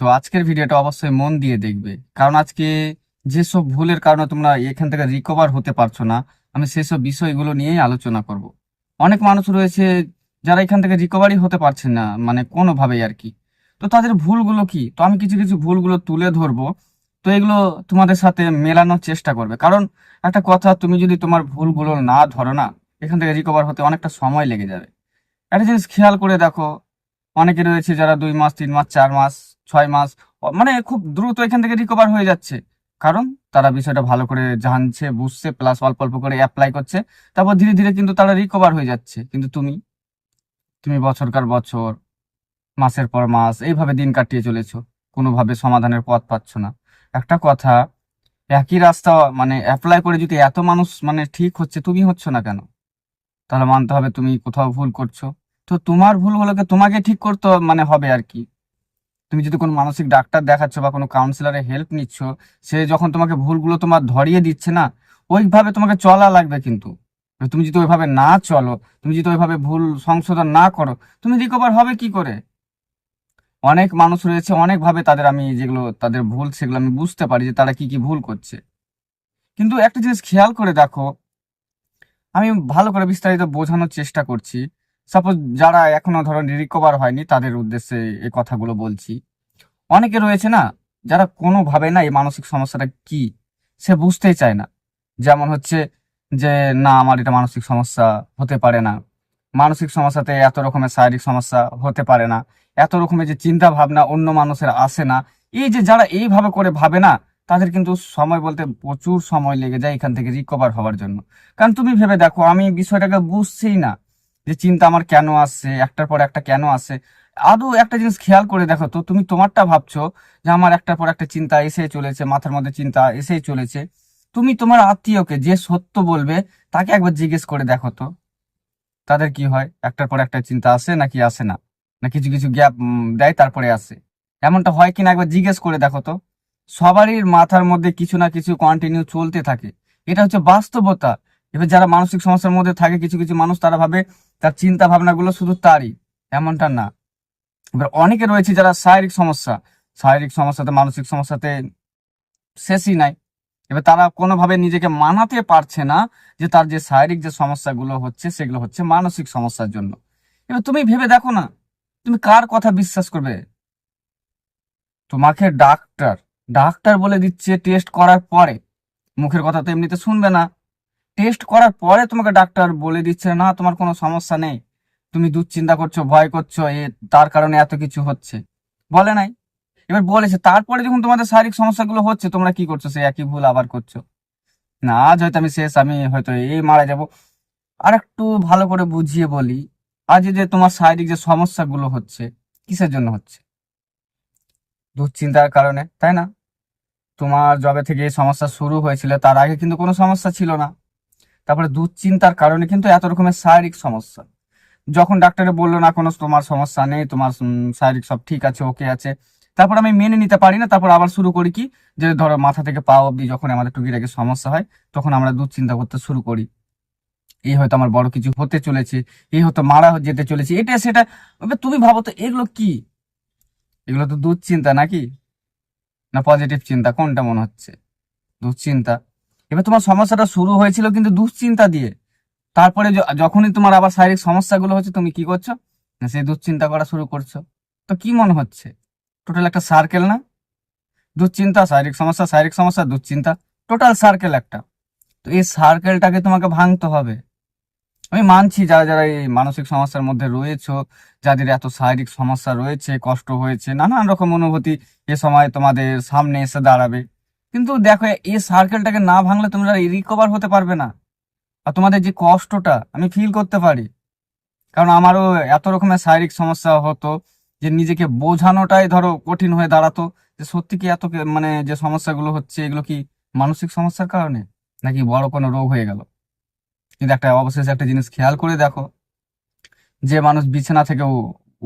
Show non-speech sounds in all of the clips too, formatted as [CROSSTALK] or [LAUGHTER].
তো আজকের ভিডিওটা অবশ্যই মন দিয়ে দেখবে। কারণ আজকে যেসব ভুলের কারণে তোমরা এখান থেকে রিকভার হতে পারছ না, আমি সেসব বিষয়গুলো নিয়েই আলোচনা করব। অনেক মানুষ রয়েছে যারা এখান থেকে রিকভারি হতে পারছে না মানে কোনোভাবেই আর কি। তো তাদের ভুলগুলো কি? তো আমি কিছু কিছু ভুলগুলো তুলে ধরবো। তো এগুলো তোমাদের সাথে মেলানোর চেষ্টা করবে। কারণ একটা কথা, তুমি যদি তোমার ভুলগুলো না ধরো না, এখান থেকে রিকভার হতে অনেকটা সময় লেগে যাবে। একটা জিনিস খেয়াল করে দেখো অনেকে রয়েছে যারা দুই মাস, তিন মাস, চার মাস, ছয় মাস মানে খুব দ্রুত এখান থেকে রিকভার হয়ে যাচ্ছে। কারণ তারা বিষয়টা ভালো করে জানছে, বুঝছে প্লাস অল্প অল্প করে অ্যাপ্লাই করছে। তারপর ধীরে ধীরে কিন্তু তারা রিকভার হয়ে যাচ্ছে। কিন্তু তুমি? তুমি বছরকার বছর, মাসের পর মাস, এইভাবে দিন কাটিয়ে চলেছো। কোনোভাবে সমাধানের পথ পাচ্ছ না। একটা কথা, একই রাস্তা মানে অ্যাপ্লাই করে যদি এত মানুষ মানে ঠিক হচ্ছে, তুমি হচ্ছ না কেন? তাহলে মানতে হবে তুমি কোথাও ভুল করছ। তো তোমার ভুলগুলোকে তোমাকে ঠিক করতে মানে হবে আর কি। তুমি যদি কোনো মানসিক ডাক্তার দেখাচ্ছ বা কোনো কাউন্সিলরের হেল্প নিচ্ছ, সে যখন তোমাকে ভুলগুলো তোমার ধরিয়ে দিচ্ছে না, ওইভাবে তোমাকে চলা লাগবে কিন্তু। তুমি যদি ওইভাবে না চলো, তুমি যদি ওইভাবে ভুল সংশোধন না করো, তুমি রিকভার হবে কি করে? অনেক মানুষ রয়েছে, অনেকভাবে তাদের আমি যেগুলো, তাদের ভুল সেগুলো আমি বুঝতে পারি যে তারা কি কি ভুল করছে। কিন্তু একটা জিনিস খেয়াল করে দেখো, আমি ভালো করে বিস্তারিত বোঝানোর চেষ্টা করছি। সাপোজ যারা এখনও ধরো রিকভার হয়নি, তাদের উদ্দেশ্যে এই কথাগুলো বলছি। অনেকে রয়েছে না, যারা কোনোভাবে না এই মানসিক সমস্যাটা কি, সে বুঝতেই চায় না। যেমন হচ্ছে যে, না, আমার এটা মানসিক সমস্যা হতে পারে না। মানসিক সমস্যাতে এত রকমের শারীরিক সমস্যা হতে পারে না। এত রকমের যে চিন্তা ভাবনা অন্য মানুষের আসে না। এই যে যারা এইভাবে করে ভাবে না, তাদের কিন্তু সময় বলতে প্রচুর সময় লেগে যায় এখান থেকে রিকভার হওয়ার জন্য। কারণ তুমি ভেবে দেখো, আমি বিষয়টাকে বুঝছিই না। যে চিন্তা আমার কেন আসছে, একটার পর একটা কেন আসে আদৌ একটা জিনিস খেয়াল করে দেখো তো, তুমি তোমারটা ভাবছ যে আমার একটার পর একটা চিন্তা এসেই চলেছে, মাথার মধ্যে চিন্তা এসেই চলেছে। তুমি তোমার আত্মীয়কে যে সত্য বলবে তাকে একবার জিজ্ঞেস করে দেখো তো। তাদের কি হয়? একটার পর একটা চিন্তা আসে নাকি আসে না? না কিছু কিছু গ্যাপ দেয়, তারপরে আসে। এমনটা হয় কিনা একবার জিজ্ঞেস করে দেখো তো। সবারই মাথার মধ্যে কিছু না কিছু কন্টিনিউ চলতে থাকে। এটা হচ্ছে বাস্তবতা। এবার যারা মানসিক সমস্যার মধ্যে থাকে, কিছু কিছু মানুষ তারা ভাবে তার চিন্তা ভাবনাগুলো শুধু তারই, এমনটা না। এবার অনেকে রয়েছে যারা শারীরিক সমস্যা, শারীরিক সমস্যাতে, মানসিক সমস্যাতে শেষই নাই। এবার তারা কোনোভাবে নিজেকে মানাতে পারছে না যে তার যে শারীরিক যে সমস্যাগুলো হচ্ছে, সেগুলো হচ্ছে মানসিক সমস্যার জন্য। এবার তুমি ভেবে দেখো না, তুমি কার কথা বিশ্বাস করবে? তোমাকে ডাক্তার ডাক্তার বলে দিচ্ছে টেস্ট করার পরে। মুখের কথা তো এমনিতে শুনবে না। টেস্ট করার পরে তোমাকে ডাক্তার বলে দিচ্ছে, না, তোমার কোনো সমস্যা নেই। তুমি দুশ্চিন্তা করছ, ভয় করছ, এ, তার কারণে এত কিছু হচ্ছে। বলে নাই। এবার বলেছে, তারপরে যখন তোমাদের শারীরিক সমস্যাগুলো হচ্ছে, তোমরা কি করছ? সে একই ভুল আবার করছ? না, আজ হয়তো আমি শেষ, আমি হয়তো এই মারা যাব। আর একটু ভালো করে বুঝিয়ে বলি, আজ যে তোমার শারীরিক যে সমস্যাগুলো হচ্ছে, কিসের জন্য হচ্ছে? দুশ্চিন্তার কারণে, তাই না? তোমার জবে থেকে এই সমস্যা শুরু হয়েছিল, তার আগে কিন্তু কোনো সমস্যা ছিল না। তারপরে দুশ্চিন্তার কারণে কিন্তু এত রকমের শারীরিক সমস্যা। যখন ডাক্তারে বলল, না, কোনো তোমার সমস্যা নেই, তোমার শারীরিক সব ঠিক আছে, ওকে আছে। তারপর আমি মেনে নিতে পারি না, তারপর আবার শুরু করি কি? যে ধরো মাথা থেকে পা অবধি যখন আমাদের টুকিটাকি সমস্যা হয়, তখন আমরা দুশ্চিন্তা করতে শুরু করি। এই হয়তো আমার বড় কিছু হতে চলেছে, এই হয়তো মারা যেতে চলেছে, এটা, সেটা তুমি ভাবো তো, এগুলো কি? এগুলো তো দুশ্চিন্তা নাকি? না পজিটিভ চিন্তা, কোনটা মনে হচ্ছে? দুশ্চিন্তা। এবার তোমার সমস্যাটা শুরু হয়েছিল কিন্তু দুশ্চিন্তা দিয়ে। তারপরে যখনই তোমার আবার শারীরিক সমস্যাগুলো হচ্ছে, তুমি কি করছ? সেই দুশ্চিন্তা করা শুরু করছ। তো কি মনে হচ্ছে? টোটাল একটা সার্কেল না? দুশ্চিন্তা, শারীরিক সমস্যা শারীরিক সমস্যা, দুশ্চিন্তা। টোটাল সার্কেল একটা। তো এই সার্কেলটাকে তোমাকে ভাঙতে হবে। আমি মানছি, যারা যারা এই মানসিক সমস্যার মধ্যে রয়েছো, যাদের এত শারীরিক সমস্যা রয়েছে, কষ্ট হয়েছে, নানান রকম অনুভূতি এ সময় তোমাদের সামনে এসে দাঁড়াবে। কিন্তু দেখো, এই সার্কেলটাকে না ভাঙলে তোমরা রিকভার হতে পারবে না। আর তোমাদের যে কষ্টটা, আমি ফিল করতে পারি। কারণ আমারও এত রকমের শারীরিক সমস্যা হতো যে নিজেকে বোঝানোটাই ধরো কঠিন হয়ে দাঁড়াতো যে সত্যি কি এত মানে যে সমস্যাগুলো হচ্ছে, এগুলো কি মানসিক সমস্যার কারণে? নাকি বড় কোনো রোগ হয়ে গেল? কিন্তু একটা অবশেষে একটা জিনিস খেয়াল করে দেখো, যে মানুষ বিছানা থেকে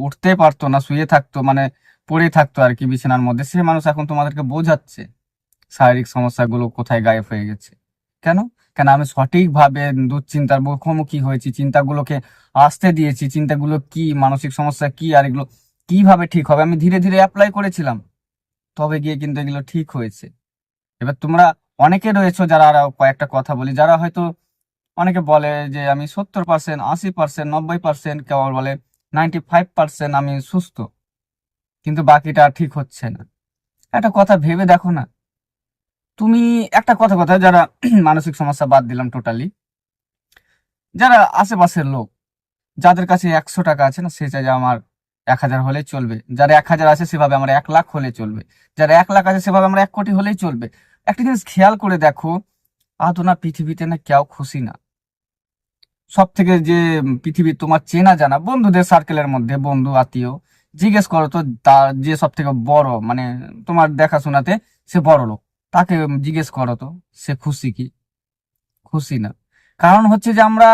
উঠতে পারতো না, শুয়ে থাকতো মানে পড়ে থাকতো আর কি বিছানার মধ্যে, সে মানুষ এখন তোমাদেরকে বোঝাচ্ছে। শারীরিক সমস্যাগুলো কোথায় গায়েব হয়ে গেছে। কেন? কেন আমি সঠিকভাবে দুশ্চিন্তার মুখোমুখি হয়েছি, চিন্তাগুলোকে আসতে দিয়েছি, চিন্তাগুলো কি, মানসিক সমস্যা কি, আর এগুলো কীভাবে ঠিক হবে আমি ধীরে ধীরে অ্যাপ্লাই করেছিলাম। তবে গিয়ে কিন্তু এগুলো ঠিক হয়েছে। এবার তোমরা অনেকে রয়েছো যারা আরও কয়েকটা কথা বলি, যারা হয়তো অনেকে বলে যে আমি সত্তর পার্সেন্ট আশি পার্সেন্ট নব্বই পার্সেন্ট কেউ বলে নাইনটি ফাইভ পার্সেন্ট আমি সুস্থ। কিন্তু বাকিটা ঠিক হচ্ছে না। একটা কথা ভেবে দেখো না তুমি একটা কথা কথা, যারা [CLEARS THROAT] মানসিক সমস্যা বাদ দিলাম টোটালি যারা আশেপাশের লোক, যাদের কাছে একশো টাকা আছে না, সে চাই আমার এক হাজার হলেই চলবে। যারা এক হাজার আছে, সেভাবে আমার এক লাখ হলে চলবে। যারা এক লাখ আছে, সেভাবে আমরা এক কোটি হলেই চলবে। একটা জিনিস খেয়াল করে দেখো, আদৌ না পৃথিবীতে না কেউ খুশি না। সব থেকে যে পৃথিবীর তোমার চেনা জানা বন্ধুদের সার্কেলের মধ্যে, বন্ধু, আত্মীয়, জিজ্ঞেস করো তো, তার যে সব থেকে বড় মানে তোমার দেখাশোনাতে সে বড় লোক তাকে জিজ্ঞেস করো তো, সে খুশি কি? খুশি না। কারণ হচ্ছে যে আমরা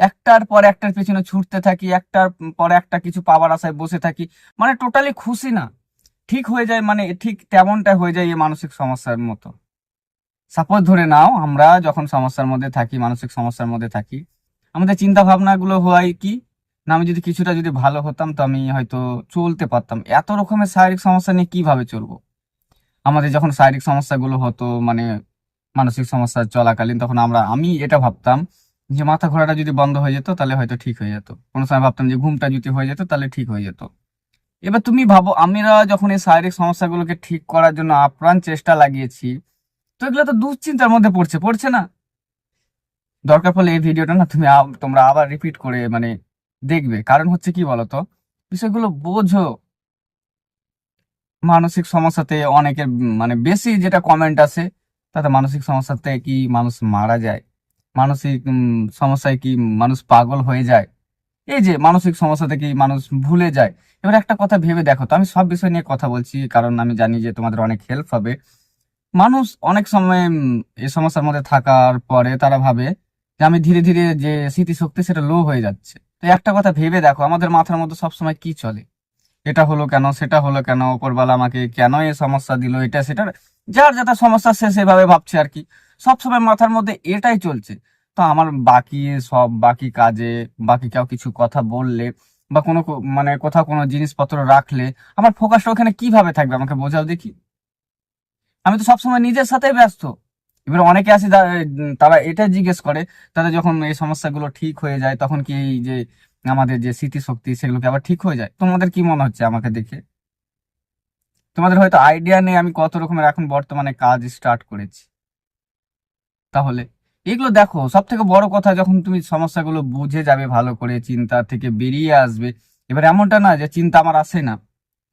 একটার পর একটার পেছনে ছুটতে থাকি, একটার পর একটা কিছু পাওয়ার আশায় বসে থাকি মানে টোটালি খুশি না। ঠিক হয়ে যায় মানে ঠিক তেমনটা হয়ে যায় এই মানসিক সমস্যার মতো। সাপোজ ধরে নাও আমরা যখন সমস্যার মধ্যে থাকি, মানসিক সমস্যার মধ্যে থাকি, আমাদের চিন্তা ভাবনাগুলো হয় কি? না, আমি যদি কিছুটা যদি ভালো হতাম তো আমি হয়তো চলতে পারতাম। এত রকমের শারীরিক সমস্যা নিয়ে কীভাবে চলবো? আমাদের যখন শারীরিক সমস্যাগুলো হতো মানে মানসিক সমস্যা চলাকালীন, তখন আমরা, আমি এটা ভাবতাম যে মাথা ঘোরাটা যদি বন্ধ হয়ে যেত, তাহলে হয়তো ঠিক হয়ে যেত। কোনো সময় ভাবতাম যে ঘুমটা যদি হয়ে যেত, তাহলে ঠিক হয়ে যেত। এবার তুমি ভাবো, আমরা যখন এই শারীরিক সমস্যাগুলোকে ঠিক করার জন্য আপ্রাণ চেষ্টা লাগিয়েছি, তো এগুলো তো দুশ্চিন্তার মধ্যে পড়ছে পড়ছে না। দরকার পড়লে এই ভিডিওটা না তুমি তোমরা আবার রিপিট করে মানে দেখবে। কারণ হচ্ছে কি বলতো? বিষয়গুলো বোঝো। মানসিক সমস্যাতে অনেকের মানে বেশি যেটা কমেন্ট আছে তাতে মানসিক সমস্যাতে কি মানুষ মারা যায়? মানসিক সমস্যায় কি মানুষ পাগল হয়ে যায়? এই যে মানসিক সমস্যাতে কি মানুষ ভুলে যায়? এবার একটা কথা ভেবে দেখো তো, আমি সব বিষয় নিয়ে কথা বলছি, কারণ আমি জানি যে তোমাদের অনেক হেল্প হবে। মানুষ অনেক সময় এই সমস্যার মধ্যে থাকার পরে তারা ভাবে যে আমি ধীরে ধীরে যে স্মৃতিশক্তি সেটা লো হয়ে যাচ্ছে। তো একটা কথা ভেবে দেখো, আমাদের মাথার মধ্যে সবসময় কি চলে? এটা হলো কেন, সেটা হলো কেন ওপরবেলা আমাকে কেন এই সমস্যা দিল, এটা সেটা যার যেটা সমস্যা সে সেভাবে ভাবছে আর কি। সবসময় মাথার মধ্যে এটাই চলছে। তো আমার বাকি সব, বাকি কাজে, বাকি কেউ কিছু কথা বললে বা কোনো মানে কোথাও কোনো জিনিসপত্র রাখলে আমার ফোকাসটা ওখানে কীভাবে থাকবে, আমাকে বোঝাও দেখি। আমি তো সবসময় নিজের সাথে ব্যস্ত। এবার অনেকে আছে তারা এটা জিজ্ঞেস করে, তাদের যখন এই সমস্যাগুলো ঠিক হয়ে যায়, তখন কি এই যে আমাদের যে স্মৃতিশক্তি সেগুলোকে আবার ঠিক হয়ে যায়। তোমাদের কি মনে হচ্ছে আমাকে দেখে? তোমাদের হয়তো আইডিয়া নেই আমি কত রকমের এখন বর্তমানে কাজ স্টার্ট করেছি। তাহলে এগুলো দেখো সব থেকে বড় কথা যখন তুমি সমস্যাগুলো বুঝে যাবে, ভালো করে চিন্তা থেকে বেরিয়ে আসবে, এবার এমনটা না যে চিন্তা আমার আসে না।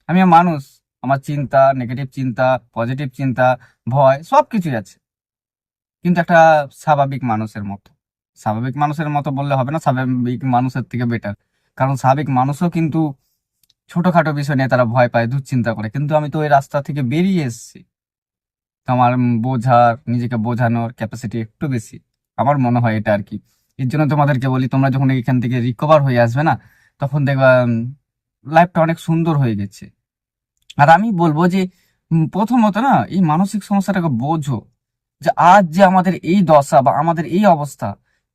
আমি মানুষ, আমার চিন্তা নেগেটিভ চিন্তা পজিটিভ চিন্তা, ভয় সব কিছুই আছে। কিন্তু একটা স্বাভাবিক মানুষের মতো। স্বাভাবিক মানুষের মতো বললে হবে না, স্বাভাবিক মানুষের থেকে বেটার কারণ স্বাভাবিক মানুষও কিন্তু ছোটখাটো বিষয় নিয়ে তারা ভয় পায়, দুশ্চিন্তা করে। কিন্তু আমি তো ওই রাস্তা থেকে বেরিয়ে এসেছি। আমার বোঝার, নিজেকে বোঝানোর ক্যাপাসিটি একটু বেশি। আমার মনে হয় এটা আর কি। এর জন্য তোমাদেরকে বলি, তোমরা যখন এখান থেকে রিকভার হয়ে আসবে না, তখন দেখবা লাইফটা অনেক সুন্দর হয়ে গেছে। আর আমি বলব যে প্রথমত না, এই মানসিক সমস্যাটাকে বোঝো যে, আজ যে আমাদের এই দশা বা আমাদের এই অবস্থা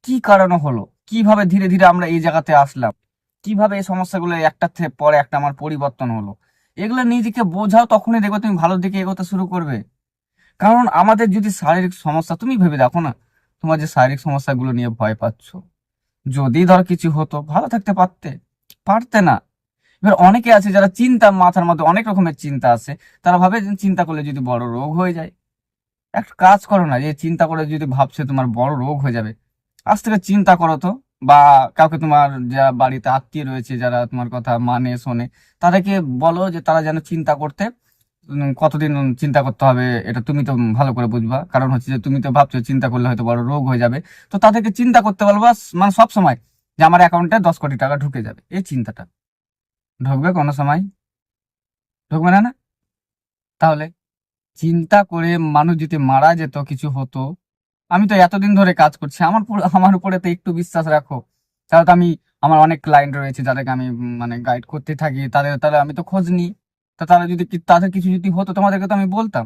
কি কারণে হলো? কীভাবে ধীরে ধীরে আমরা এই জায়গাতে আসলাম? কীভাবে এই সমস্যাগুলো একটার থেকে পরে একটা আমার পরিবর্তন হলো? এগুলো নিজেকে বোঝাও তখনই দেখবে তুমি ভালোর দিকে এগোতে শুরু করবে। কারণ আমাদের যদি শারীরিক সমস্যা, তুমি ভেবে দেখো না, তোমার যে শারীরিক সমস্যাগুলো নিয়ে ভয় পাচ্ছ। যদি ধর কিছু হতো, ভালো থাকতে পারতে পারতে না। এবার অনেকে আছে যারা চিন্তা মাথার মধ্যে অনেক রকমের চিন্তা আছে, তারা ভাবে চিন্তা করলে যদি বড় রোগ হয়ে যায়। একটা কাজ করো না, যে চিন্তা করে যদি ভাবছে তোমার বড় রোগ হয়ে যাবে আজ থেকে চিন্তা করো তো, বা কাউকে তোমার যা বাড়িতে আত্মীয় রয়েছে, যারা তোমার কথা মানে শোনে, তাদেরকে বলো যে তারা যেন চিন্তা করতে কতদিন চিন্তা করতে হবে, এটা তুমি তো ভালো করে বুঝবা। কারণ হচ্ছে যে তুমি তো ভাবছ চিন্তা করলে হয়তো বড় রোগ হয়ে যাবে। তো তাদেরকে চিন্তা করতে বলবা মানে সব সময় যে আমার অ্যাকাউন্টে দশ কোটি টাকা ঢুকে যাবে, এই চিন্তাটা। ঢুকবে কোনো সময়? ঢুকবে না না? তাহলে চিন্তা করে মানুষ যদি মারা যেত, কিছু হতো আমি তো এতদিন ধরে কাজ করছি। আমার আমার উপরে তো একটু বিশ্বাস রাখো। তাহলে তো আমি, আমার অনেক ক্লায়েন্ট রয়েছে যাদেরকে আমি মানে গাইড করতে থাকি। তাদের তাহলে আমি তো খোঁজ নিই। তা তারা যদি তাদের কিছু যদি হতো, তোমাদেরকে তো আমি বলতাম।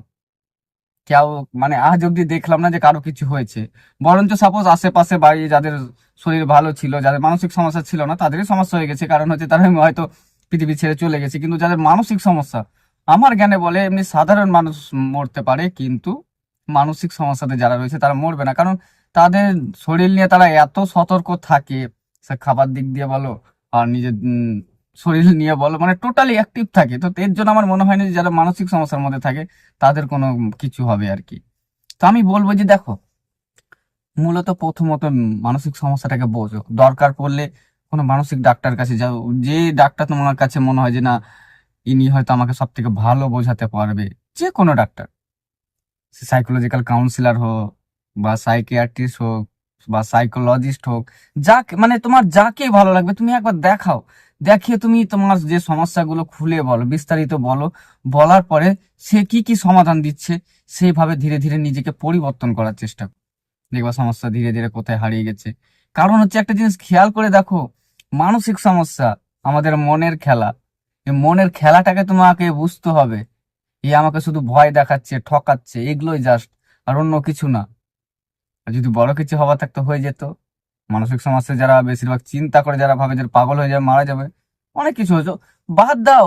কেউ মানে আজ অব্দি দেখলাম না যে কারও কিছু হয়েছে। বরঞ্চ সাপোজ আশেপাশে বাড়ি, যাদের শরীর ভালো ছিল, যাদের মানসিক সমস্যা ছিল না, তাদেরই সমস্যা হয়ে গেছে। কারণ হচ্ছে তারা হয়তো পৃথিবী ছেড়ে চলে গেছে। কিন্তু যাদের মানসিক সমস্যা, আমার জ্ঞানে বলে এমনি সাধারণ মানুষ মরতে পারে। কিন্তু মানসিক সমস্যাতে যারা রয়েছে তারা মরবে না। কারণ তাদের শরীর নিয়ে তারা এত সতর্ক থাকে, সে খাবার দিক দিয়ে বলো আর নিজের শরীর নিয়ে বলো মানে টোটালি অ্যাক্টিভ থাকে। তো এর জন্য আমার মনে হয় না যে যারা মানসিক সমস্যার মধ্যে থাকে তাদের কোনো কিছু হবে আর কি। তো আমি বলব যে দেখো, মূলত প্রথমত মানসিক সমস্যাটাকে বোঝো। দরকার পড়লে কোনো মানসিক ডাক্তার কাছে যাও। যে ডাক্তার তোমার কাছে মনে হয় যে না, ইনি হয়তো আমাকে সব থেকে ভালো বোঝাতে পারবে যে কোনো ডাক্তার। সাইকোলজিক্যাল কাউন্সিলর হোক বা সাইকিয়াট্রিস্ট হোক বা সাইকোলজিস্ট হোক, যাকে মানে তোমার যাকে ভালো লাগবে তুমি একবার দেখাও। দেখিয়ে তুমি তোমার যে সমস্যাগুলো খুলে বলো, বিস্তারিত বলো, বলার পরে সে কি কি সমাধান দিচ্ছে সেইভাবে ধীরে ধীরে নিজেকে পরিবর্তন করার চেষ্টা দেখবা সমস্যা ধীরে ধীরে কোথায় হারিয়ে গেছে। কারণ হচ্ছে একটা জিনিস খেয়াল করে দেখো, মানসিক সমস্যা আমাদের মনের খেলা। মনের খেলাটাকে তোমাকে বুঝতে হবে এই আমাকে শুধু ভয় দেখাচ্ছে, ঠকাচ্ছে, এগুলোই জাস্ট আর অন্য কিছু না। আর যদি বড় কিছু হওয়া থাকতো, হয়ে যেত। মানসিক সমস্যা যারা বেশিরভাগ চিন্তা করে, যারা ভাবে যে পাগল হয়ে যাবে, মারা যাবে, অনেক কিছু হয়েছে। বাদ দাও,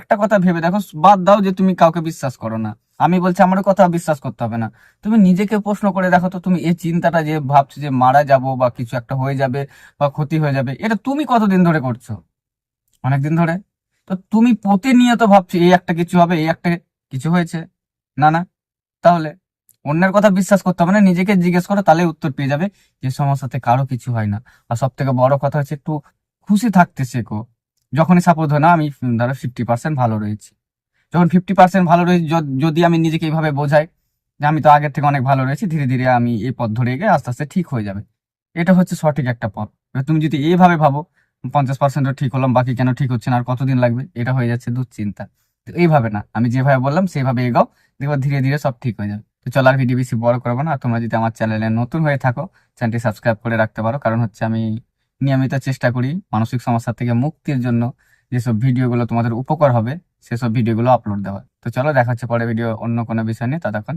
একটা কথা ভেবে দেখো, বাদ দাও যে তুমি কাউকে বিশ্বাস করো না। আমি বলছি আমার কথা বিশ্বাস করতে হবে না। তুমি নিজেকে প্রশ্ন করে দেখো তো, তুমি এই চিন্তাটা যে ভাবছ যে মারা যাব বা কিছু একটা হয়ে যাবে বা ক্ষতি হয়ে যাবে, এটা তুমি কতদিন ধরে করছ? অনেকদিন ধরে? তো তুমি প্রতিনিয়ত ভাবছ, এই একটা কিছু হবে, এই একটা কিছু হয়েছে। না না। তাহলে অন্যের কথা বিশ্বাস করতে হবে না, নিজেকে জিজ্ঞেস করো, তাহলে উত্তর পেয়ে যাবে যে সমস্যাতে কারও কিছু হয় না। আর সব থেকে বড় কথা হচ্ছে, একটু খুশি থাকতে শেখো। যখনই সাপোজ হয়, না, আমি ধরো ফিফটি পার্সেন্ট ভালো রয়েছি। যখন ফিফটি পার্সেন্ট ভালো রয়েছে যদি আমি নিজেকে এইভাবে বোঝাই যে আমি তো আগের থেকে অনেক ভালো রয়েছি, ধীরে ধীরে আমি এই পথ ধরে গিয়ে আস্তে আস্তে ঠিক হয়ে যাবে। এটা হচ্ছে সঠিক একটা পথ। তুমি যদি এইভাবে ভাবো পঞ্চাশ পার্সেন্টও ঠিক হলাম, বাকি কেন ঠিক হচ্ছে না, আর কতদিন লাগবে, এটা হয়ে যাচ্ছে দুশ্চিন্তা। তো এইভাবে না, আমি যেভাবে বললাম, সেইভাবে এগাও, দেখব ধীরে ধীরে সব ঠিক হয়ে যাবে। তো চলার ভিডিও বেশি বড় করব না আর তোমরা যদি আমার চ্যানেলে নতুন হয়ে থাকো, চ্যানেলটি সাবস্ক্রাইব করে রাখতে পারো, কারণ হচ্ছে আমি নিয়মিত চেষ্টা করি মানসিক সমস্যা থেকে মুক্তির জন্য যেসব ভিডিওগুলো তোমাদের উপকার হবে, সেসব ভিডিওগুলো আপলোড দেওয়া তো চলো, দেখা হচ্ছে পরে ভিডিও অন্য কোনো বিষয় নিয়ে, ততক্ষণ